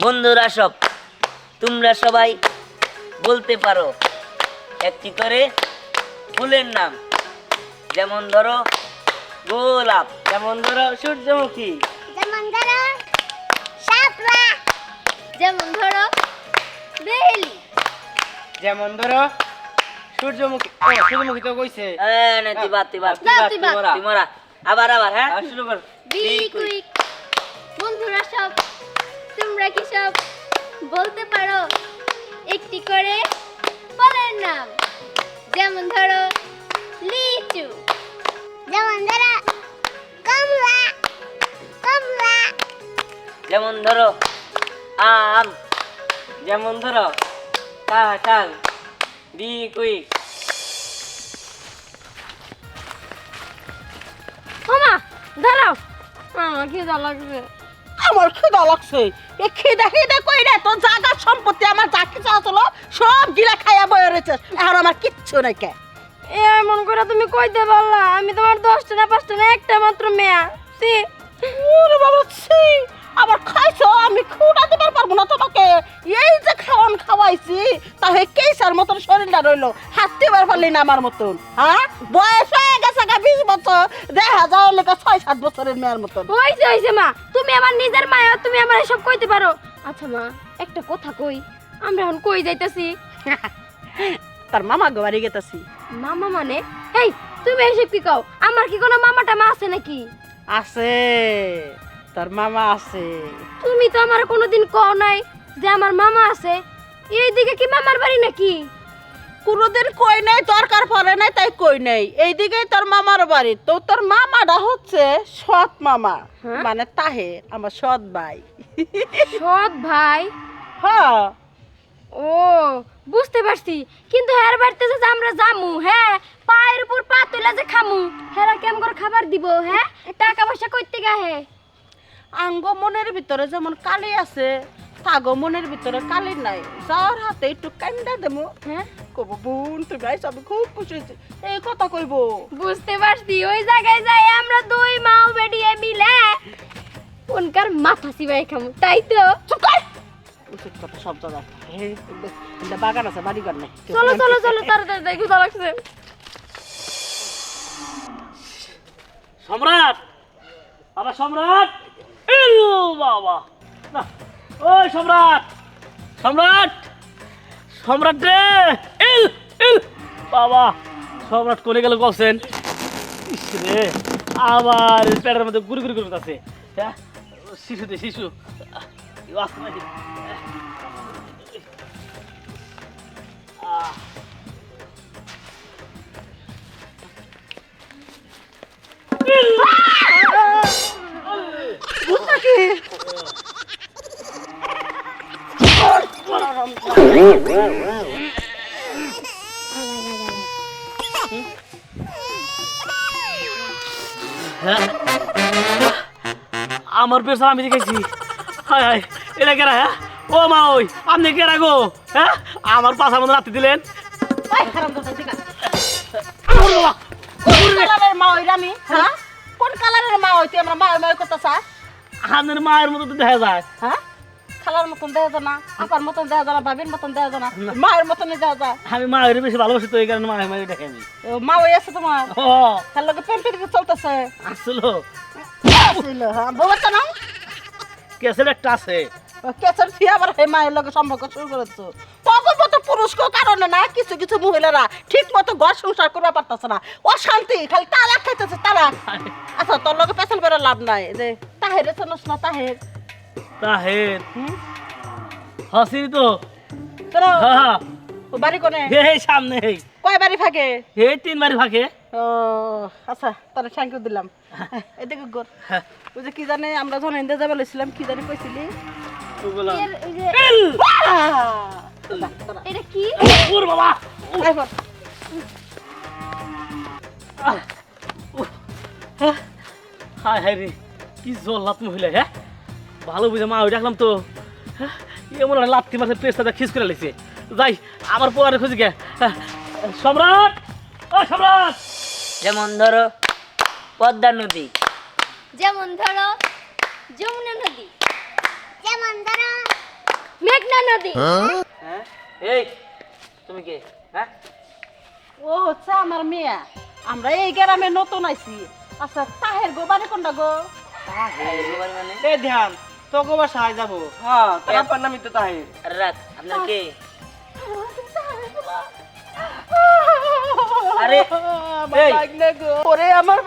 বন্ধুরা সব তোমরা সবাই বলতে পারো একটি করে ফুলের নাম। যেমন ধরো গোলাপ যেমন ধরো সূর্যমুখী। যেমন ধরো শাপলা যেমন ধরো বেলি। যেমন ধরো সূর্যমুখী ও সূর্যমুখী তো কইছে। এ, না, তুই বাদ, তুই বাদ। তুই বাদ। তুই মরা। আবার আবার হ্যাঁ? শুরু কর। Be quick. বন্ধুরা সব তোমরা কি সব বলতে পারো? একটি করে ফলের নাম। যেমন ধরো লিচু। যেমন ধরো কমলা। কমলা। যেমন ধরো আম। যেমন ধরো কাঁঠাল। Be quick. মামা দাঁড়াও। আমার খিদা লাগছে। আমার খিদা লাগছে। এই খিদা খিদা কই রে তোর জায়গা সম্পত্তি আমার যা কিছু আসলো সব গিলা খাইয়া বয়ে রয়েছে। এখন আমার কিচ্ছু নাই কে। এমন করে তুমি কই কইতে পারলা আমি তোমার দশটা না পাঁচটা না একটা মাত্র মেয়া। সি ওরে বাবা ছি। আবার খাইছো? আমি খুঁড়া দিবার পারব না তোমাকে। এই যে খাওয়ান খাওয়াইছি তাহে কেসার মতন শরীরটা রইল। হাত দিবার পারলি না আমার মতন হ্যাঁ? বয়স হয়ে গেছে গা বিশ বছর দেখা যায় লেখা ছয় সাত বছরের মেয়ের মতন। হইছে হইছে মা তুমি আমার নিজের মায়া তুমি আমার এসব কইতে পারো। আচ্ছা মা একটা কথা কই আমরা এখন কই যাইতাছি? তার মামা গোয়ারি গেতাছি। মামা মানে? এই তুমি এসব কি কও? আমার কি কোনো মামা টামা আছে নাকি? আছে। তার মামা আছে। তুমি তো আমার কোনোদিন কও নাই যে আমার মামা আছে। এইদিকে কি মামার বাড়ি নাকি? কোনোদিন কই নাই দরকার পড়ে নাই তাই কই নাই। এইদিকে তোর মামার বাড়ি। তো তোর মামাটা হচ্ছে সৎ মামা হ্যাঁ? মানে তাহে আমার সৎ ভাই। সৎ ভাই? হ্যাঁ। ও বুঝতে পারছি। কিন্তু হের বাড়িতে যে আমরা জামু হ্যাঁ পায়ের উপর পা তুলে যে খামু হেরা কেমন করে খাবার দিব হ্যাঁ? টাকা পয়সা কইতে গাহে আঙ্গ মনের ভিতরে যেমন কালি আছে তাগো মনের ভিতরে কালি নাই। যার হাতে একটু কান্দা দেবো। হ্যাঁ? কব বোন তুমি আইস আমি খুব খুশি হয়েছি। এই কথা কইব? বুঝতে পারছি ওই জায়গায় যাই আমরা দুই মাও বেডিয়ে মিলে উনকার মাথা সিবাই খামু তাই তো? চুপ কর! উচিত কথা সব জায়গায় এটা বাগান আছে বাড়ি ঘর নাই। চলো চলো চলো তাড়াতাড়ি তাই ক্ষুধা লাগছে। সম্রাট! বাবা সম্রাট! বাবা। না, ওই সম্রাট। সম্রাট। সম্রাট রে। ইল ইল বাবা সম্রাট কোনে গেল বলছেন? রে আবার পেটের মধ্যে গুড়ি গুড়ি করে আছে হ্যাঁ? শিশু দে শিশু। ইউ আসতে আমার পেছন আমি দেখেছি। হায় হায় এটা কেরা হ্যাঁ? ও মা ওই আপনি কেরা গো? হ্যাঁ? আমার পাশার মধ্যে রাত্রি দিলেন। কোন কালারের মা হইরা আমি? হ্যাঁ? কোন কালারের মা হইতে আমরা মা মা কত চা আপনার মায়ের মতো দেখা যায়। হ্যাঁ? খালার মতন দেয়া যায় না আপার মতন দেয়া যায় না ভাবির মতন দেয়া যায় না মায়ের মতন দেয়া যায়। আমি মায়ের বেশি ভালোবাসি তো এই কারণে মায়ের মায়ের দেখে ও, মা ওই আছে তোমার? ও। তার লগে প্রেম প্রীতি চলতেছে। আসলো। আসলো হ্যাঁ বাচ্চা নাও কেসের একটা আছে। কেসের ফি আবার হে মায়ের লগে সম্পর্ক শুরু করেছ। তখন মতো কারণে না কিছু কিছু মহিলারা ঠিক মতো ঘর সংসার করতে পারতেছে না। অশান্তি খালি তালাক খাইতেছে তালাক। আচ্ছা তোর লগে পেছন করে লাভ নাই। যে তাহের শোনস না তাহের? তাহের? হাসি তো। হ্যাঁ বাড়ি কোনে? এই সামনে কয় বাড়ি থাকে এই তিন বাড়ি ফাঁকে। ও আচ্ছা তোর থ্যাংক ইউ দিলাম। এদিকে গোর হ্যাঁ, ওই যে কি জানে আমরা যখন ইন্দে যাবে কি জানি কইছিলি? এটা কি? ওর বাবা! উহ, হ্যাঁ, রে কি জল্লাত মহিলা হ্যাঁ? ভালো বুঝে মা ওই রাখলাম তো। এমন একটা লাত্তি মাথায় পেস্তাটা খিস করে লেছে যাই আমার পোয়ারে খুঁজি গে। হ্যাঁ, সম্রাট! ও সম্রাট! যেমন ধরো পদ্মা নদী। যেমন ধরো যমুনা নদী। দি হ্যাঁ? এই তুমি কে? হ্যাঁ? ও হচ্ছে আমার মেয়া। আমরা এই গ্রামে নতুন আইছি। আচ্ছা তাহের গো বাড়ি কোনটা গো? এই বাড়ি মানে? এ ধ্যান তোকে বাসায় যাব। হ্যাঁ তোর আব্বার নামই তো তাহির। রাখ আপনার কে? আরে আরে, এই। ওরে আমার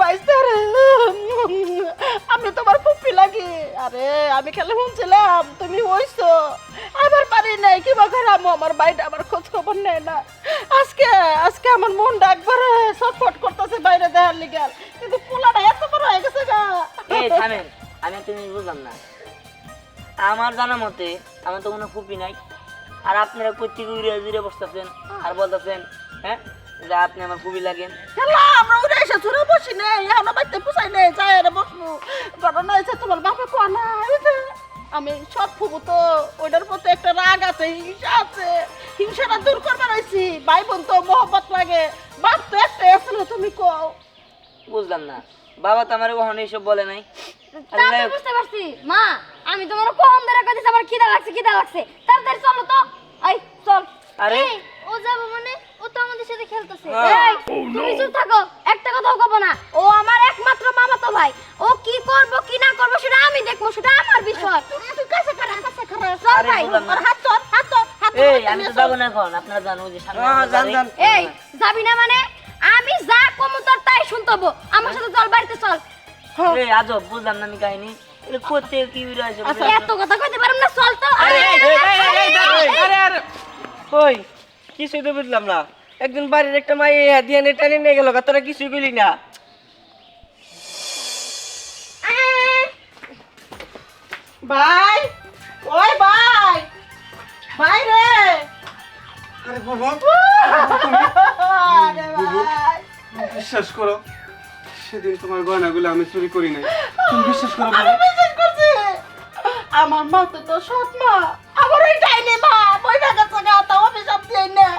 আমি তোমার ফুপি লাগি। আরে আমি খালি শুনছিলাম তুমি হইছো। আমার বাড়ি নাই কি আমার বাইরে আমার খোঁজ খবর নেয় না। আজকে আজকে আমার মন ছটফট করতেছে বাইরে দেখার লিগাল কিন্তু পোলাটা এত বড় হয়ে গেছে গা। এই থামেন। আমি জিনিস বুঝলাম না। আমার জানা মতে আমার তো কোনো ফুপি নাই। আর আপনারা কর্তৃক উড়ে জুড়ে বসতেছেন আর বলতেছেন হ্যাঁ? যে আপনি আমার লাগেন হেলা আমরা উড়ে এসে চুরে বসি নেই বাইতে পুষাই নেই যাই বসবো। ঘটনা হয়েছে তোমার বাপে কোয়া না আমি সব ফুবু তো ওইটার প্রতি একটা রাগ আছে হিংসা আছে। হিংসাটা দূর করবার আইছি ভাই বোন তো মহব্বত লাগে। বাপ তো একটাই আসলে তুমি কও। বুঝলাম না। বাবা তো আমার কখনো এইসব বলে নাই। বুঝতে পারছি। মা আমি তোমার কখন ধরে কইছি আমার খিদা লাগছে খিদা লাগছে। তাড়াতাড়ি চলো তো। এই চল। আরে? ও যাব মানে ও তো আমাদের সাথে খেলতেছে। হ্যাঁ। এই তুমি চুপ থাকো একটা কথাও কব না। ও আমার একমাত্র মামাতো ভাই। ও কি করব কি না করব সেটা আমি দেখব সেটা আমার বিষয়। তুই কাছে খারা কাছে খারা চল ভাই। আর হাত ধর হাত ধর হাত ধর, এই আমি তো যাব। না এখন। আপনারা জানো যে সামনে হ্যাঁ, যান, বাড়ি। যান। এই যাবি না মানে? আমি যা কমু তোর তাই শুনতে হব। আমার সাথে চল বাড়িতে চল। এই আজব বুঝলাম না আমি কাহিনী। করতে কি আসে এত কথা কইতে পারুম না চল তো। আরে আরে আরে ওই কিছুই তো বুঝলাম না। একদিন বাড়ির একটা মাই দিয়ে টেনে নিয়ে গেল তোরা কিছুই কইলি না। ভাই ওই ভাই ভাই রে। আরে বাবা। বিশ্বাস করো সেদিন তোমার গয়নাগুলো আমি চুরি করি নাই। তুমি বিশ্বাস করো আমি মেসেজ করছি। আমার মা তো তো সৎ মা। আমার ওই ডাইনি মা বইটা দিই না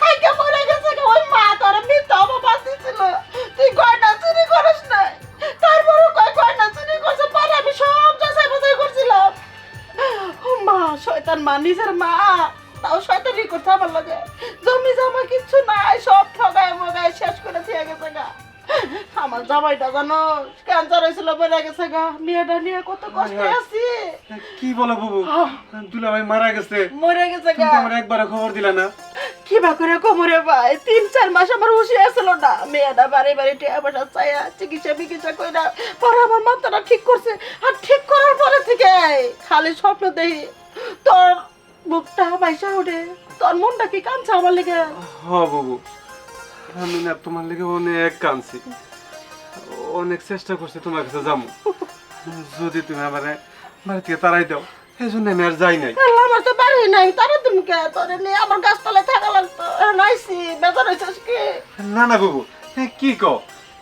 কাইকে মরে গেছে ওই মা তোর মিথ্যা অপবাদ দিছিল তুই গয়না চুরি করিস নাই তারপরে কয় গয়না চুরি করছে পরে আমি সব যাচাই বাছাই করছিলাম ও মা শয়তান মা নিজের মা তাও শয়তানি করছে আমার লগে জমি জমা কিচ্ছু নাই সব ঠগায় মগায় শেষ করে দিয়ে গেছে গা আমার জামাইটা জানো ক্যান্সার হয়েছিল বেড়ে গেছে গা মেয়েটা নিয়ে কত কষ্টে আছি কি বলো বাবু? দুলা ভাই মারা গেছে। মরে গেছে তুমি গা। তো আমার একবারে খবর দিলা না। কি বা করে কোমরে ভাই? তিন চার মাস আমার হুশি আসলো না। মেয়েটা বারে বারে টিয়া পয়সা চাইয়া চিকিৎসা বিকিৎসা কইরা পরে আমার মাথাটা ঠিক করছে। আর ঠিক করার পরে থেকে খালি স্বপ্ন দেখি তোর বুকটা পয়সা ওঠে। তোর মনটা কি কাঁদছে আমার লেগে? হ বাবু। আমি না তোমার লেগে অনেক কাঁদছি। অনেক চেষ্টা করছি তোমার কাছে যাব। যদি তুমি আমার বাড়ি থেকে তাড়াই দাও। এই জন্য আমি আর যাই নাই। আল্লাহ, আমার তো বাড়ি নাই তারা তুমি কে? তোরে নিয়ে আমার গাছতলায় থাকা লাগতো। আইসি বেজার হয়েছিস কি? না না বাবু কি কও?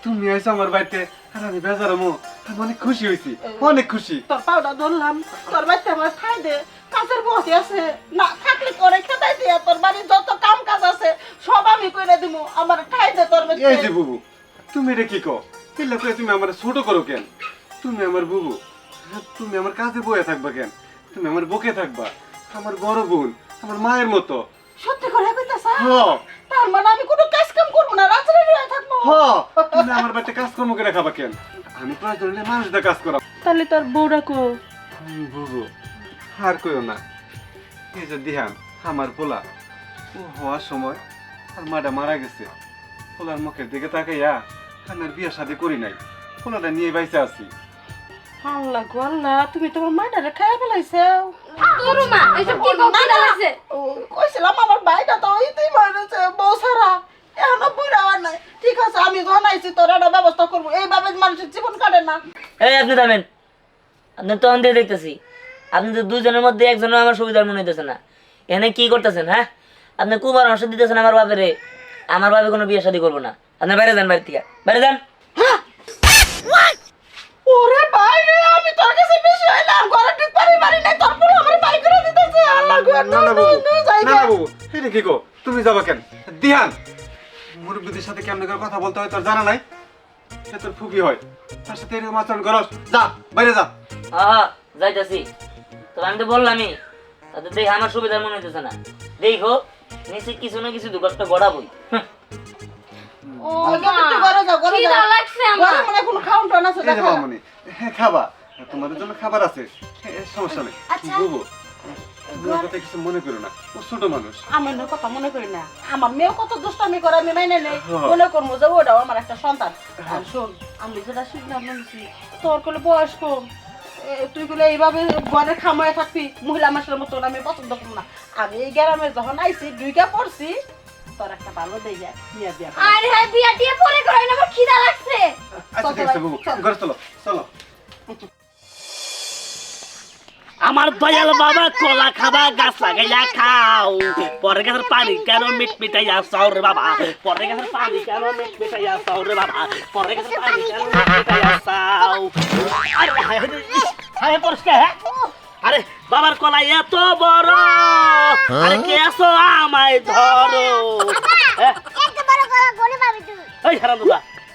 তুমি আইছো আমার বাড়িতে আর আমি বেজার মো আমি অনেক খুশি হয়েছি অনেক খুশি। তোর পাউডার ধরলাম তোর বাড়িতে আমার ঠাই দে। কাজের বসে আছে না থাকলে করে খেতাই দিয়ে তোর বাড়ির যত কাম কাজ আছে সব আমি করে দিব আমার ঠাই দে তোর বাড়িতে। এই যে বুবু তুমি এটা কি কও? কিল্লা করে তুমি আমার ছোট করো কেন? তুমি আমার বুবু। তুমি আমার কাছে বয়ে থাকবা কেন? তুমি আমার বুকে থাকবা। আমার বড় বোন আমার মায়ের মতো। সত্যি করে কইতাছ? হ। তার মানে আমি কোনো কাজ কাম করব না রাত্রে রয়ে থাকব। হ। তুমি আমার বাড়িতে কাজকর্ম করে খাবা কেন? আমি প্রয়োজন হলে মানুষদের কাজ করা তাহলে তোর বউরা কো? বুবু আর কইও না। এই যে দিহান আমার পোলা। ও হওয়ার সময় আর মাটা মারা গেছে। পোলার মুখের দিকে তাকাইয়া আমি আর বিয়ে শাদি করি নাই। পোলাটা নিয়ে বাইসে আছি। আল্লাহ গো আল্লাহ তুমি তোমার মাইটারে খাইয়া ফেলাইছো তোর মা এসব কি কও খিদা লাগছে ও কইছিলাম আমার ভাইটা তো ওইতেই মারেছে বউ সারা এখনও বুড়া আর নাই। ঠিক আছে আমি ঘনাইছি তোর একটা ব্যবস্থা করব। এইভাবে মানুষের জীবন কাটে না। এই আপনি থামেন। আপনি তখন দিয়ে দেখতেছি। আপনি তো দুজনের মধ্যে একজনের আমার সুবিধার মনে হইতেছে না। এখানে কি করতেছেন হ্যাঁ? আপনি কু অংশ দিতেছেন আমার বাপেরে। আমার বাপে কোনো বিয়ে শাদী করব না। আপনি বাইরে যান বাড়ি থেকে। বাইরে যান। ওরে ভাই রে আমি তোর কাছে বেশি হইলাম ঘরে ঠিক পারি পারি নাই তোর পুরো আমার বাই করে দিতেছে। আল্লাহ গো না না বাবু না না বাবু এটা কি কো তুমি যাবা কেন? দিহান মুরব্বীদের সাথে কেমন করে কথা বলতে হয় তোর জানা নাই? সে তোর ফুপি হয় তার সাথে এরকম আচরণ করস। যা বাইরে যা। হ্যাঁ যাইতেছি। তো আমি তো বললামই তাতে দেখে আমার সুবিধার মনে হইতেছে না। দেখো নিচে কিছু না কিছু দুকষ্ট গড়াবই খাবা। তোমাদের জন্য খাবার আছে। সমস্যা নেই। আচ্ছা। বুবু তুমি কথা কিছু মনে করো না। ও ছোট মানুষ। আমার কথা মনে করি না। আমার মেয়েও কত দুষ্টামি করে আমি মাইনে নেই। হ্যাঁ। মনে করব যে ওটাও আমার একটা সন্তান। আর শোন আমি যেটা তোর কোলে বয়স কম। তুই গুলো এইভাবে ঘরে খামায় থাকবি মহিলা মানুষের মতন আমি পছন্দ করব না। আমি এই গ্রামে যখন আইছি দুইটা পড়ছি তোর একটা ভালো দেই যায় নিয়ে দিয়া আরে হ্যাঁ বিয়া টিয়া পরে করে না আমার খিদা লাগছে। আচ্ছা ঠিক আছে বুবু ঘরে চলো চলো। আমার দয়াল বাবা কলা খাবা গাছ লাগাইয়া খাও। পরে গাছের পানি কেন মিট মিটাইয়া চাও রে বাবা? পরে গাছের পানি কেন মিট মিটাইয়া চাও রে বাবা? পরে গাছের পানি কেন মিট মিটাইয়া চাও? আরে হায় হায় হায় পরিষ্কার হ্যাঁ? আরে বাবার কলা এত বড়। আরে কে আসো আমায় ধরো? এত বড় গলা গলে পাবি তুই। এই হারাম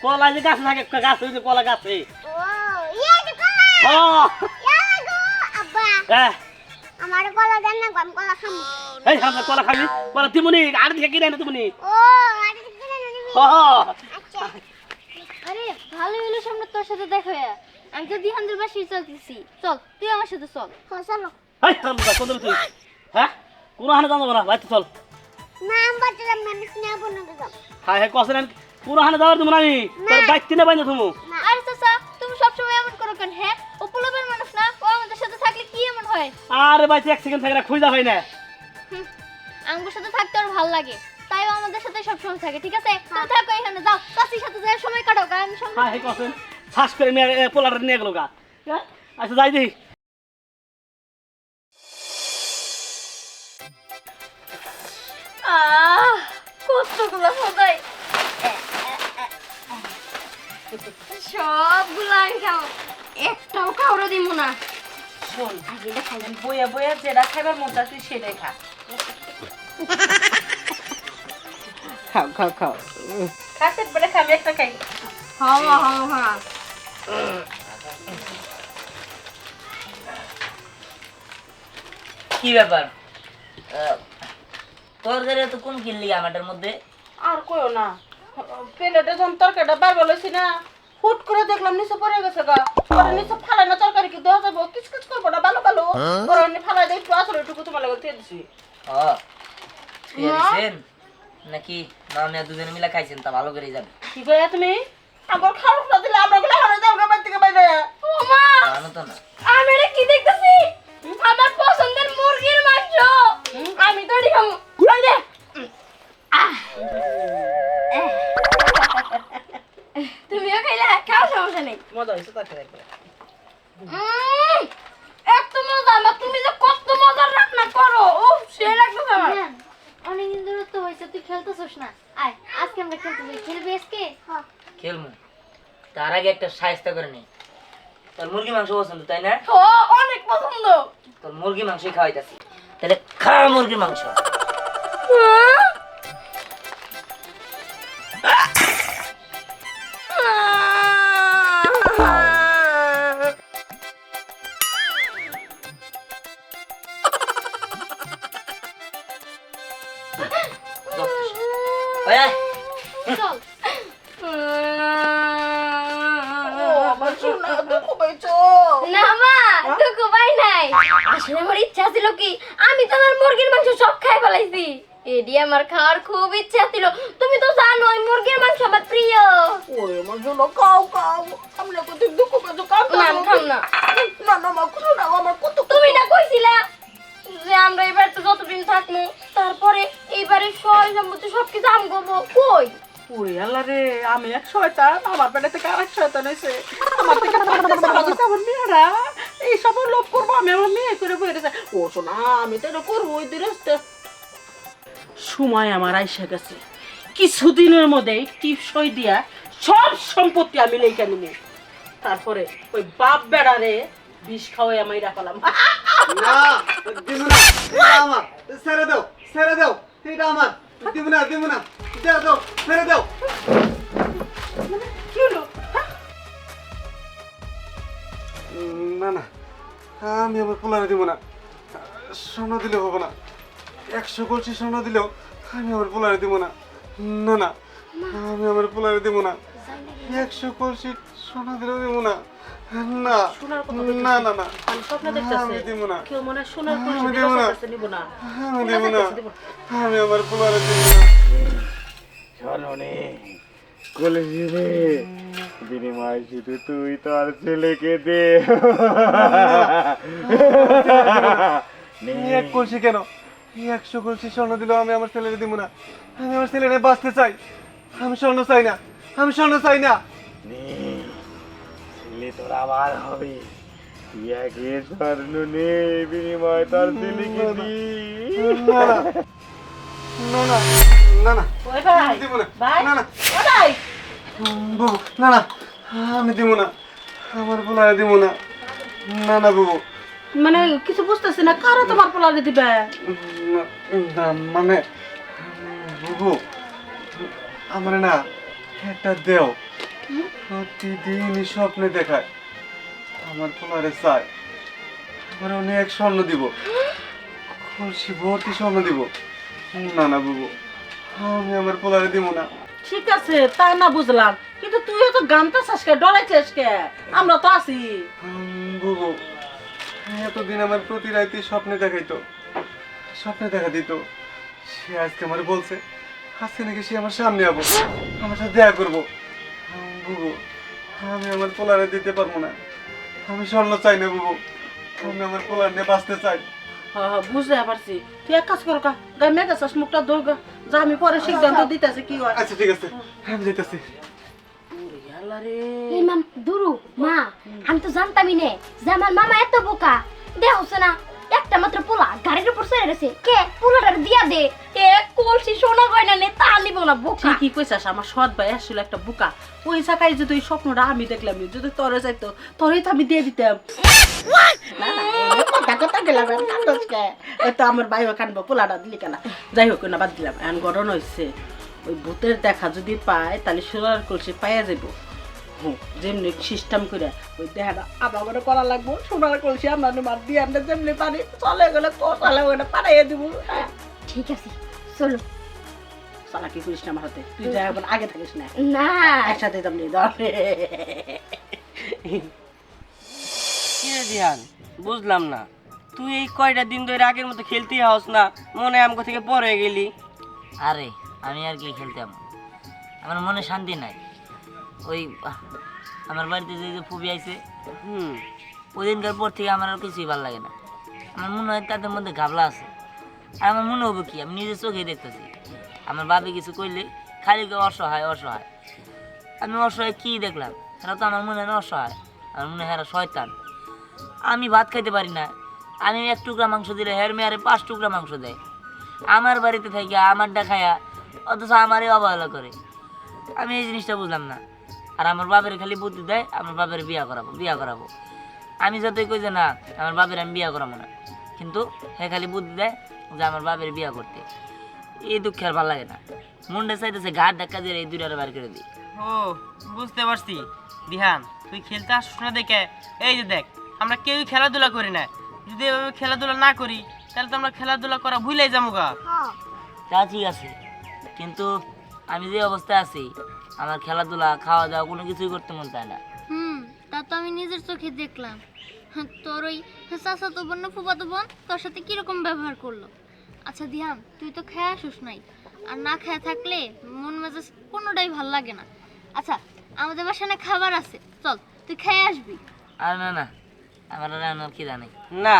কলা যে গাছ থাকে গাছ হয়েছে কলা গাছে। ও ইয়ে যে কলা। ও আব্বা। হ্যাঁ। আমার কলা দেন না আমি কলা খামু। এই হারাম কলা খাবি? কলা তিমুনি আর দিকে কিনে না তুমি ও আরে কিনে নিবি ও আচ্ছা। আরে ভালো হলো সামনে তোর সাথে দেখা হয়ে। আমি তো দিহানদের বাসি চলতেছি। চল তুই আমার সাথে চল। হ, চলো। এই হারাম দাদা, কোন তুই হ্যাঁ? কোনো হানে জানো না বাইতে চল। নাম বাচ্চারা আমি স্নেহ বন্ধ যাব হায় হায় কসেন কোনো হানে যাওয়ার তুমি আমি তোর বাইক কিনে বাইনা তুমি। আরে চাচা তুমি সবসময় এমন করো কেন হ্যাঁ? ও মানুষ না ও আমাদের সাথে থাকলে কি এমন হয়? আরে বাইতে এক সেকেন্ড থাকে না। খুঁজা হয় আমার সাথে থাকতে ওর ভালো লাগে তাই আমাদের সাথে সবসময় থাকে ঠিক আছে? তুমি থাকো এখানে যাও চাষির সাথে সময় কাটাও কারণ হায় হায় কসেন শ্বাস করে নিয়ে পোলার নিয়ে গেল গা। হ্যাঁ? আচ্ছা যাই দিই আহ কতগুলো সদাই সবগুলো আমি খাও একটাও খাওয়া দিব না। শোন বইয়া বইয়া যেটা খাইবার মনটা তুই সেটাই খা। খাও খাও খাও। খাতে বেড়ে খাবি একটা খাই। হাওয়া হাওয়া হাওয়া। কি ব্যাপার? তরকারি তো কম কিনলি আমাদের মধ্যে? আর কইও না। প্লেটে যখন তরকারিটা বার বলেছি না হুট করে দেখলাম নিচে পড়ে গেছে গা। পরে নিচে ফালাই না তরকারি কি দেওয়া যাব কিচ কিচ করব না ভালো ভালো পরে এমনি ফালাই দিয়ে একটু আসলে একটু তোমার লাগে দিয়ে দিছি। নাকি না দুজনে মিলে খাইছেন? তা ভালো করে যাবে কি কইয়া তুমি? আমার খারাপ না দিলে আমরা গুলো হারে যাব বাড়ি থেকে বাইরে। ও মা! জানো তো না। আমি এটা কি দেখতেছি? আমার পছন্দের মুরগির মাংস। আমি তো খাব দে। আহ। এহ। তুমিও খাইলে খাও সমস্যা নেই। মজা হয়েছে তরকারি একবার উম, এত মজা না তুমি যে কত মজার রান্না করো। ও সে লাগবে আমার। অনেকদিন ধরে তো হয়েছে তুই খেলতেছিস না? আয় আজকে আমরা খেলতে যাই। খেলবি আজকে? খেলব। তার আগে একটা সাহায্য করে নি। তোর মুরগি মাংস পছন্দ তাই না? ও অনেক পছন্দ। তোর মুরগি মাংসই খাওয়াইতাছি। তাহলে খা মুরগির মাংস। ওই এডি আমার খাওয়ার খুব ইচ্ছা ছিল। তুমি তো জানো ওই মুরগির মাংস আমার প্রিয়। ওই আমার জন্য কাও কাও আমি না কত দুঃখ পাইছো কাও না আমি না। না না মা না আমার কত তুমি না কইছিলা যে আমরা এবার তো যতদিন থাকব তারপরে এইবারে সয় সম্পত্তি সবকিছু আম করব। কই? ওরে আল্লাহ রে আমি এক শয়তান আমার পেটে থেকে আরেক শয়তান হয়েছে আমার থেকে আমার মেয়েরা এই সব লোভ করব আমি আমার মেয়ে করে বয়ে ও শোনা আমি তো এটা করব ওই দিন সময় আমার আইসা গেছে। কিছুদিনের মধ্যে টিপসই দিয়া সব সম্পত্তি আমি লেখা নিব তারপরে ওই বাপ বেড়ারে বিষ খাওয়াই আমি রাখলাম না দিব না আমার। ছেড়ে দাও ছেড়ে দাও এটা আমার। দিব না দিব না দাও দাও ছেড়ে দাও। উম, না না আমি আমার পোলারে দিব না। স্বর্ণ দিলে হবে না। একশো কলসি স্বর্ণ দিলেও আমি আমার পোলারে দিব না না না আমি আমার পোলারে দিব না একশো কলসি স্বর্ণ দিলেও দিব না না না না না আমি স্বপ্ন দিব না মনে আমি না। আমি দিব না আমি আমার পোলারে দিব না রে বিনিময় শুধু তুই তোর ছেলেকে দে এক কলসি কেন একশো কলসি স্বর্ণ দিলেও আমি আমার ছেলেরে দিব না। আমি আমার ছেলেরে বাঁচতে চাই। আমি স্বর্ণ চাই না। আমি স্বর্ণ চাই না। ছেলে তোর আবার হবে। স্বর্ণ নে বিনিময় তোর ছেলেকে দি না না না। না না ওই আমি দিব না। না না। ভাই। বাবু না না। আমি দিব না। আমার পোলারে দিব না। না না বাবু। মানে কিছু বুঝতেছি না কারও তোমার পোলারে দিবে? মানে বাবু আমার না একটা দেও। প্রতিদিন স্বপ্নে দেখায়। আমার পোলারে চাই আমার অনেক স্বর্ণ দিব। খুশি ভর্তি স্বর্ণ দিব। না না বাবু আমি আমার পোলারে দিব না। ঠিক আছে তা না বুঝলাম। কিন্তু তুইও তো গানটা শেষকে ডরাইছিস কে? আমরা তো আছি। বুবু এতদিন আমার প্রতি রাতে স্বপ্নে দেখাইতো স্বপ্নে দেখা দিত। সে আজকে আমার বলছে আজকে নাকি সে আমার সামনে আবো আমার সাথে দেখা করব। বুবু আমি আমার পোলারে দিতে পারব না। আমি স্বর্ণ চাই না বুবু। আমি আমার পোলার নিয়ে বাঁচতে চাই। বুঝতে পারছি। তুই এক কাজ কর কা মেঘা চাষ মুখটা ধোক যা আমি পরে সিদ্ধান্ত দিতেছি কি হয়। আচ্ছা ঠিক আছে। আমি যেতেছি এই মাম দুরু মা আমি তো জানতামই নে যে আমার মামা এত বোকা। দেখছ না একটা মাত্র পোলা গাড়ির উপর চড়ে কে? পোলাটার দিয়া দে। এ কলসি সোনা গয়না নে তা নিব না বোকা। ঠিকই কইছাস আমার সৎ ভাই আসছিল একটা বোকা। ওই জায়গায় যদি ওই স্বপ্নটা আমি দেখলাম যদি তোরে যাইতো তোরেই তো আমি দিয়ে দিতাম। তো আমার ভাইও কানবো পোলাটা দিলি কেনা যাই হোক না বাদ দিলাম। এখন গরম হয়েছে ওই ভূতের দেখা যদি পায় তাহলে সোনার কলসি পাইয়া যাব যেমনি সিস্টেম করে ওই দেখাটা আবার করে করা লাগবো সোনার কলসি আমরা মার দিয়ে আমরা যেমনি পারি চলে গেলে তো চলে গেলে পাঠাইয়া দিব হ্যাঁ। ঠিক আছে চলো। চালাকি করিস না আমার হাতে? তুই যাই এখন আগে থাকিস না। না। একসাথে তেমনি ধরে। কি রে বুঝলাম না। তুই এই কয়টা দিন ধরে আগের মতো খেলতে হস না মনে হয় আমগো থেকে পরে গেলি। আরে আমি আর কি খেলতাম? আমার মনে শান্তি নাই। ওই আমার বাড়িতে যে যে ফুবি আইছে হুম। ওই দিনকার পর থেকে আমার আর কিছুই ভালো লাগে না। আমার মনে হয় তাদের মধ্যে ঘাবলা আছে। আর আমার মনে হবে কি আমি নিজের চোখে দেখতেছি। আমার বাপে কিছু করলে খালি অসহায় অসহায়। আমি অসহায় কি দেখলাম? এরা তো আমার মনে হয় না অসহায়। আমার মনে হয় এরা শয়তান। আমি ভাত খাইতে পারি না। আমি এক টুকরা মাংস দিলে হের মেয়ারে পাঁচ টুকরা মাংস দেয়। আমার বাড়িতে থেকে আমারটা খায়া অথচ আমারই অবহেলা করে। আমি এই জিনিসটা বুঝলাম না। আর আমার বাপের খালি বুদ্ধি দেয় আমার বাপের বিয়া করাবো বিয়া করাবো। আমি যতই কই যে না আমার বাপের আমি বিয়া করাবো না। কিন্তু হে খালি বুদ্ধি দেয় যে আমার বাপের বিয়া করতে। এই দুঃখে আর ভালো লাগে না। মুন্ডে চাইতেছে ঘাট ধাক্কা দিয়ে এই দুইটারে বার করে দিই। ও বুঝতে পারছি। দিহান তুই খেলতে আসছিস না দেখে? এই যে দেখ আমরা কেউই খেলাধুলা করি না। যদি এভাবে খেলাধুলা না করি তাহলে তো আমরা খেলাধুলা করা ভুলেই যাব গা। হ্যাঁ। তা ঠিক আছে। কিন্তু আমি যে অবস্থায় আছি আমার খেলাধুলা খাওয়া দাওয়া কোনো কিছুই করতে মন চায় না। হুম তা তো আমি নিজের চোখে দেখলাম। হ্যাঁ, তোর ওই চাচা তো বোন না ফুফাতো বোন তোর সাথে কীরকম ব্যবহার করল? আচ্ছা দিহাম তুই তো খেয়ে আসুস নাই। আর না খেয়ে থাকলে মন মেজাজ কোনোটাই ভালো লাগে না। আচ্ছা আমাদের বাসায় খাবার আছে? চল তুই খেয়ে আসবি। আর না না আমার রান্নার কি জানে। না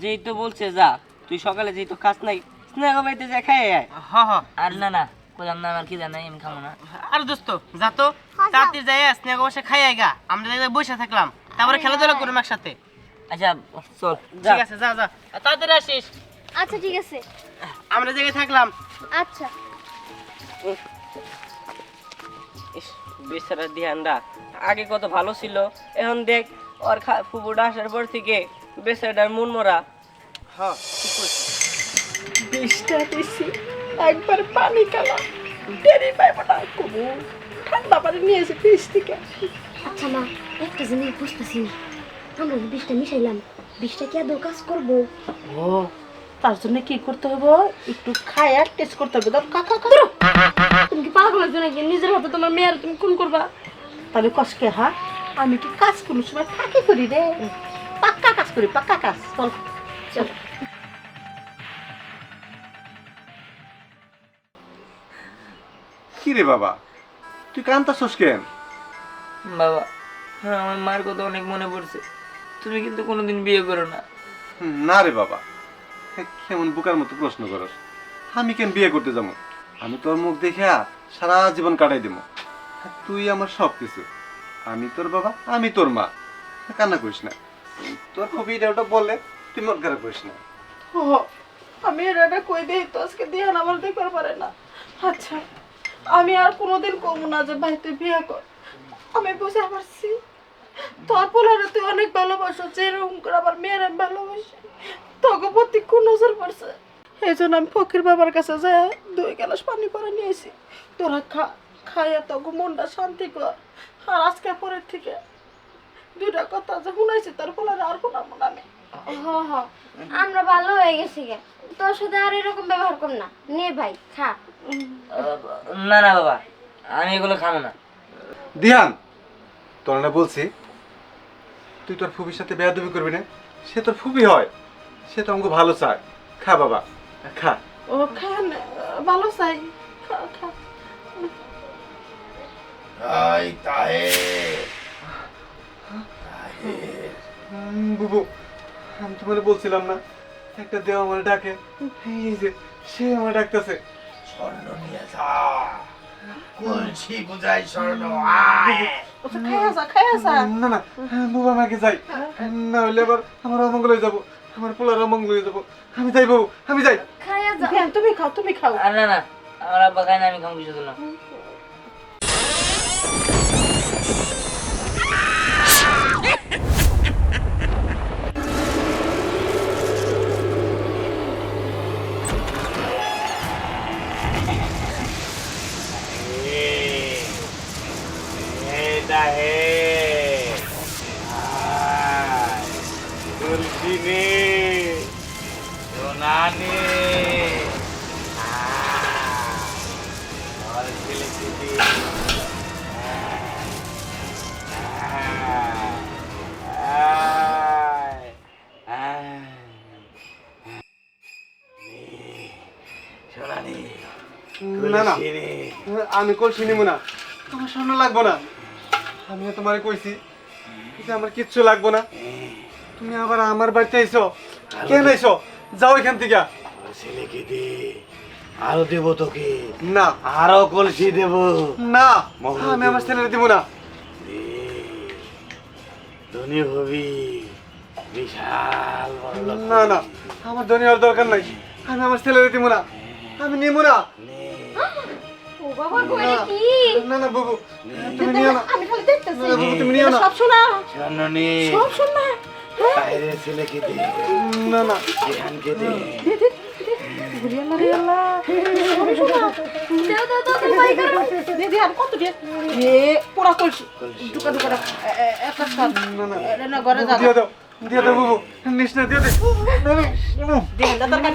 যেই তো বলছে যা। তুই সকালে যেই তো কাজ নাই স্নেহ বাড়িতে যা খেয়ে আয়। হ হ। আর না না কইলাম না আমার কি জানে আমি খাব না। আর দোস্ত যা তো। তাড়াতাড়ি যাই স্নেহ বসে খাই আয় গা আমরা বসে থাকলাম তারপরে খেলাধুলা করুম একসাথে। আচ্ছা চল ঠিক আছে যা যা। তাড়াতাড়ি আসিস। আচ্ছা ঠিক আছে। আমরা জায়গায় থাকলাম। আচ্ছা। বেচারা ধ্যানরা আগে কত ভালো ছিল। এখন দেখ ওর ফুপুটা আসার পর থেকে বেচারাটার মন মরা হ্যাঁ ঠিক। বিষটা দিছি। একবার পানি কালা দেরি পাইব না কুমু। ঠান্ডা পানি নিয়ে এসে ফ্রিজ থেকে। আচ্ছা মা একটা জিনিস বুঝতেছি। না আমরা যে বিষটা মিশাইলাম বিষটা কি আদৌ কাজ করব? ও তার জন্য কি করতে হবে একটু খায় আর টেস্ট করতে হবে। ধর কাকা কাকা তুমি কি পাগল হয়েছো নাকি? নিজের হাতে তোমার মেয়ের তুমি খুন করবা? তাহলে কষ্টে হা? আমি কি কাজ কোনো সময় ফাঁকি করি রে? পাক্কা কাজ করি পাক্কা কাজ। চল। চল। কি রে বাবা? তুই কান্তাছস কেন? বাবা হ্যাঁ আমার মার কথা অনেক মনে পড়ছে। তুমি কিন্তু কোনোদিন বিয়ে করো না। হুম, না রে বাবা। কেমন বোকার মতো প্রশ্ন করস। আমি কেন বিয়ে করতে যাব? আমি তোর মুখ দেখে সারা জীবন কাটাই দেবো। তুই আমার সব কিছু আমি তোর বাবা আমি তোর মা। কান্না করিস না। তোর খুবই এটা ওটা বললে তুই মন খারাপ করিস না। ও আমি এটা কই দেই? তো আজকে দিহান আমার দেখবার পারে না। আচ্ছা। আমি আর কোনোদিন কমু না যে ভাই, তুই বিয়ে কর। আমি বুঝে পারছি। তোর পোলারে তুই অনেক ভালোবাসো যেরকম করে আমার মেয়ের আমি ভালোবাসি। তোকে প্রতি কোন নজর পড়ছে? এই জন্য আমি ফকির বাবার কাছে যাই, দুই গ্লাস পানি করে নিয়েছি তোরা খা, খাইয়া তোকে মনটা শান্তি কর। আর আজকে পরের থেকে দুইটা কথা যে শুনাইছি, তোর পোলারে আর শোনাবো না আমি হ হ আমরা ভালো হয়ে গেছি গে। তোর সাথে আর এরকম ব্যবহার কর না। নে ভাই খা। না না বাবা আমি এগুলো খাব না। দিহান তোর না বলছি তুই তোর ফুবির সাথে বেয়াদবি করবি না? সে তোর ফুবি হয় সে তো আমাকে ভালো চায়। খা বাবা খা। ও খান ভালো চাই। খা খা। তাহে উম, বুবু আমি তোমার বলছিলাম না একটা দেওয়া আমার ডাকে। এই যে সে আমার ডাকতেছে। স্বর্ণ নিয়ে যা। কলসি বুঝাই স্বর্ণ না না বুবু আমাকে যাই। না হলে আবার আমার অমঙ্গল হয়ে যাব। আমার পোলার অমঙ্গল হয়ে যাব। আমি যাই বাবু আমি যাই। খাইয়া তুমি খাও তুমি খাও। আর না না আমার আব্বা খায় না আমি খাব কিছু না। তাহে কলসি নে সোনা নে আর ছেলে ছেলে না না আমি কলসি নিব না আমার স্বর্ণ লাগবো না আমি তোমার কইছি যে আমার কিচ্ছু লাগবো না। তুমি আবার আমার বাড়িতে আইছো? কেন আইছো? যাও এখান থেকে। ছেলেকে দে আরও দেবো তোকে। না। আরও কলসি দেবো। না আমি আমার ছেলের দিব না। ধনী হবি। বিশাল বড় না না। আমার ধনী হওয়ার দরকার নাই। আমি আমার ছেলের দিব না। আমি নিব না। নে ও বাবা কি? না না বাবু তুমি নিও না। আমি খালি দেখতেছি। না, বাবু, তুমি নিও না। সব শোনা। শোনো সব শোনা। বাইরের ছেলেকে দে। না না। বিহানকে দে। রিয়াল্লা রিয়াল্লা সব শোনা। দাও দাও দাও দাও, ভাই করো। দে দে আর কত দে? এ পুরা কলসি। দুকা দুকা রাখ। এ, এ, একটা সাত না না। না ঘরে যা। দিয়ে দাও দিয়ে দাও বাবু। নিস না দিয়ে দে। না, না, না। দেখেন দাদা দরকার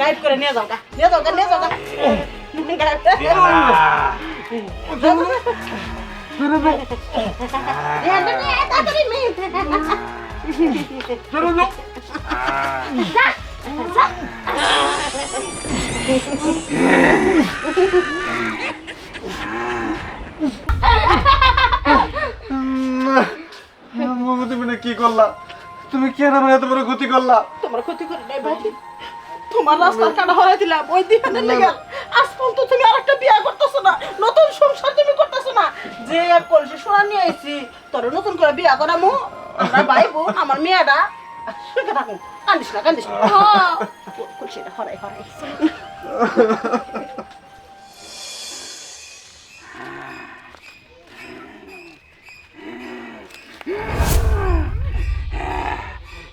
গাইড করে নিয়ে যাও গা। নিয়ে যাও গা নিয়ে যাও গা। না, বাবু তুমি কি করলা তুমি কেন এত বড় ক্ষতি করলা? তোমার ক্ষতি করে নাই ভাই। তোমার রাস্তার কাটা হয়ে দিলাম ওই দিহানের লেগে আজ পর্যন্ত তুমি আরেকটা বিয়ে করতেছো না নতুন সংসার তুমি করতেছো না। যে এক কলসি সোনা নিয়ে আইছি তোর নতুন করে বিয়ে করামু আমরা ভাই বোন আমার মেয়েটা সুখে থাকুন কান্দিস না কান্দিস না। কলসিটা হরাই হরাই।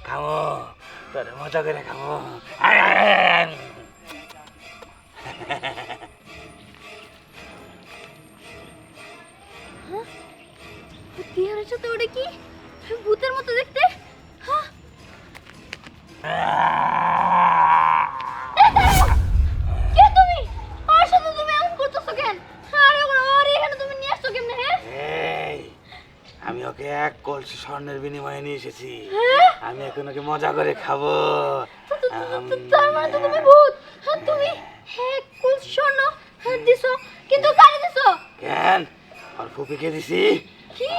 খামো। তোর মজা করে খাব। আয়, আয়, আয়, আয়। বিহারের সাথে ওটা কি? ভূতের মতো দেখতে? হ্যাঁ? আহ! কলসি স্বর্ণের বিনিময়ে নিয়ে এসেছি। আমি এখন ওকে মজা করে খাব। তার মানে তো তুমি ভূত। হ্যাঁ তুমি হ্যাঁ স্বর্ণ হ্যাঁ দিছো। কিন্তু কারে দিছো? কেন? আর ফুপিকে দিছি। কি?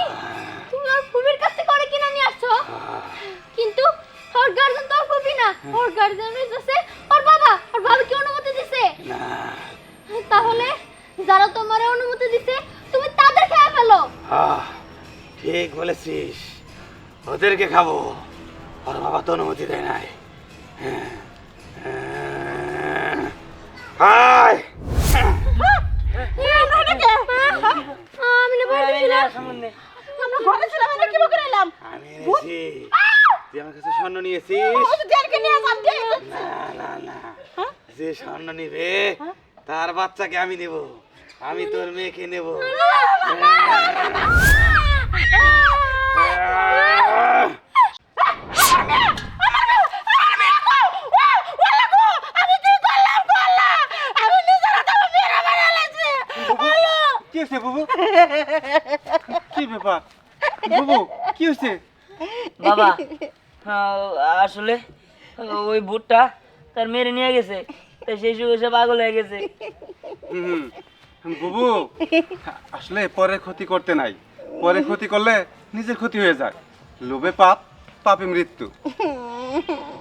তুমি ওর ফুবির কাছ থেকে করে কিনে নিয়ে আসছো। কিন্তু ওর গার্জেন তো ফুবি না। ওর গার্জেন ওর বাবা। ওর বাবা কি অনুমতি দিছে? না। তাহলে যারা তোমার অনুমতি দিছে তুমি তাদের খেয়ে ফেলো। আহ, ঠিক বলেছিস। ওদেরকে খাব। ওর বাবা তো অনুমতি দেয় নাই। হ্যাঁ, হ্যাঁ। হায় স্বর্ণ নিয়েছিস? না না না। যে স্বর্ণ নিবে তার বাচ্চাকে আমি নেব। আমি তোর মেয়েকে নেব। হয়েছে বুবু? কি ব্যাপার? বুবু কি হয়েছে বাবা আসলে ওই ভুট্টা তার মেরে নিয়ে গেছে। তাই সেই সুযোগ সে পাগল হয়ে গেছে। হুম, বুবু আসলে পরে ক্ষতি করতে নাই। পরে ক্ষতি করলে নিজের ক্ষতি হয়ে যায়। লোভে পাপ পাপে মৃত্যু।